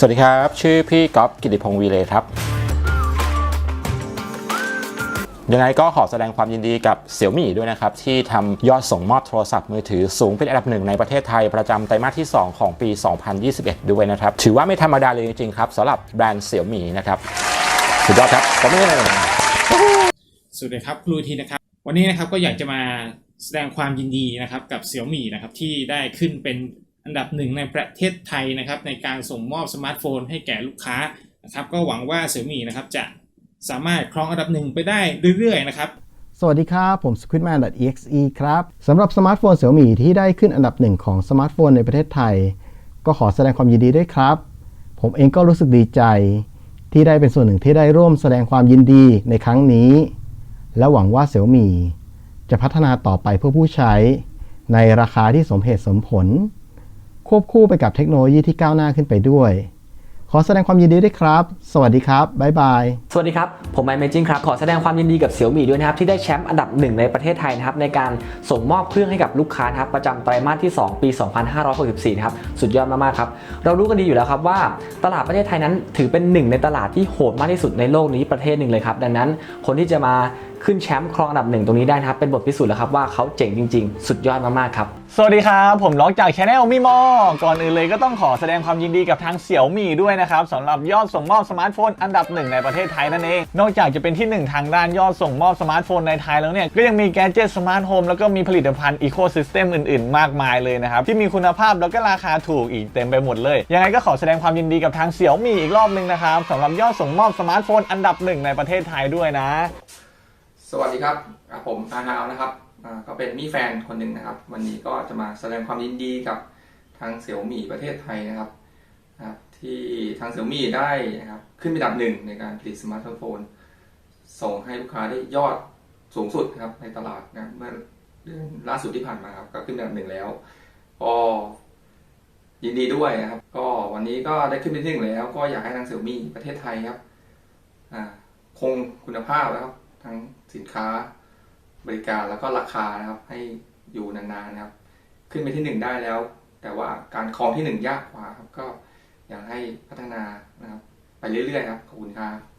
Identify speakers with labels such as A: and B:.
A: สวัสดีครับ ชื่อพี่ก๊อฟกิติพงศ์วีเลครับ ยังไงก็ขอแสดงความยินดีกับเสี่ยวมี่ด้วยนะครับ ที่ทำยอดส่งมอบโทรศัพท์มือถือสูงเป็นอันดับหนึ่งในประเทศไทยประจำไตรมาสที่ 2 ของปี 2021 ด้วยนะครับ ถือว่าไม่ธรรมดาเลยจริงๆครับสำหรับแบรนด์เสี่ยวมี่นะครับสุดยอดครับผมเอง
B: สวัสดีครับครูทีนะครับ วันนี้นะครับก็อยากจะมาแสดงความยินดีนะครับกับเสี่ยมี่นะครับที่ได้ขึ้นเป็น อันดับหนึ่งในประเทศไทยนะครับในการส่งมอบสมาร์ทโฟนให้แก่ลูกค้านะครับก็หวังว่าเสี่ยมี่นะครับจะสามารถครองอันดับหนึ่งไปได้เรื่อยๆนะครับ
C: สวัสดีครับ ผม squidman.exe ครับสำหรับสมาร์ทโฟนเสี่ยมี่ที่ได้ขึ้นอันดับหนึ่งของสมาร์ทโฟนในประเทศไทย ก็ขอแสดงความยินดีด้วยครับ ผมเองก็รู้สึกดีใจ ที่ได้เป็นส่วนหนึ่งที่ได้ร่วมแสดงความยินดีในครั้งนี้ และหวังว่าเสี่ยมี่จะพัฒนาต่อไปเพื่อผู้ใช้ ในราคาที่สมเหตุสมผล ควบคู่ไปกับเทคโนโลยีที่ก้าวหน้าขึ้นไปด้วย ขอแสดงความยินดีด้วยครับ สวัสดีครับ บ๊ายบาย
D: สวัสดีครับ ผมไมเมจิงครับ ขอแสดงความยินดีกับเสี่ยวมี่ด้วยนะครับ ที่ได้แชมป์อันดับหนึ่งในประเทศไทยนะครับ ในการส่งมอบเครื่องให้กับลูกค้าครับประจำไตรมาสที่ 2 ปี 2564 นะครับ สุดยอดมากๆครับ เรารู้กันดีอยู่แล้วครับว่าตลาดประเทศไทยนั้นถือเป็นหนึ่งในตลาดที่โหดมากที่สุดในโลกนี้ประเทศหนึ่งเลยครับ ดังนั้นคนที่จะมา ขึ้นแชมป์ครองอันดับหนึ่งตรงนี้ได้นะครับ เป็นบทพิสูจน์แล้วครับว่าเขาเจ๋งจริง ๆ สุดยอดมากๆครับ
E: สวัสดีครับ ผมล็อกจากช anel มี่มอก่อนอื่นเลยก็ต้องขอแสดงความยินดีกับทางเสี่ยวมี่ด้วยนะครับสำหรับยอดส่งมอบสมาร์ทโฟนอันดับหนึ่งในประเทศไทยนั่นเอง นอกจากจะเป็นที่หนึ่งทางด้านยอดส่งมอบสมาร์ทโฟนในไทยแล้วเนี่ยก็ยังมีแกจ g ตสมาร์ทโฮมแล้วก็มีผลิตภัณฑ์อีโค y ิสเต็มอื่นๆ มากมายเลยนะครับที่มีคุณภาพแล้วก็ราคาถูกอีกเต็มไปหมดเลย ยังไงก็ขอแสดงความยินดีกับทางเสี่ยวมี่อีกรอบหนึงนะครับสำหรับยอดส่งมอบสมาร์ทโฟนอันดับหนึ่งในประเทศไทยด้วยนะ
F: สวัสดีครับผมอาฮาวนะครับก็เป็นมี่แฟนคนหนึ่งนะครับ วันนี้ก็จะมาแสดงความยินดีกับทางเสี่ยวมี่ประเทศไทยนะครับที่ทางเสี่ยวมี่ได้นะครับขึ้นเป็นอันดับหนึ่งในการผลิตสมาร์ทโฟน ส่งให้ลูกค้าได้ยอดสูงสุดนะครับในตลาดนะเมื่อเดือนล่าสุดที่ผ่านมาครับก็ขึ้นเป็นอันดับหนึ่งแล้วก็ยินดีด้วยนะครับ ก็วันนี้ก็ได้ขึ้นเป็นที่หนึ่งแล้ว ก็อยากให้ทางเสี่ยวมี่ประเทศไทยครับคงคุณภาพนะครับทั้ง สินค้าบริการแล้วก็ราคานะครับให้อยู่นานๆนะครับ ขึ้นไปที่หนึ่งได้แล้ว แต่ว่าการครองที่หนึ่งยากกว่าครับก็อยากให้พัฒนานะครับ ไปเรื่อยๆครับขอบคุณครับ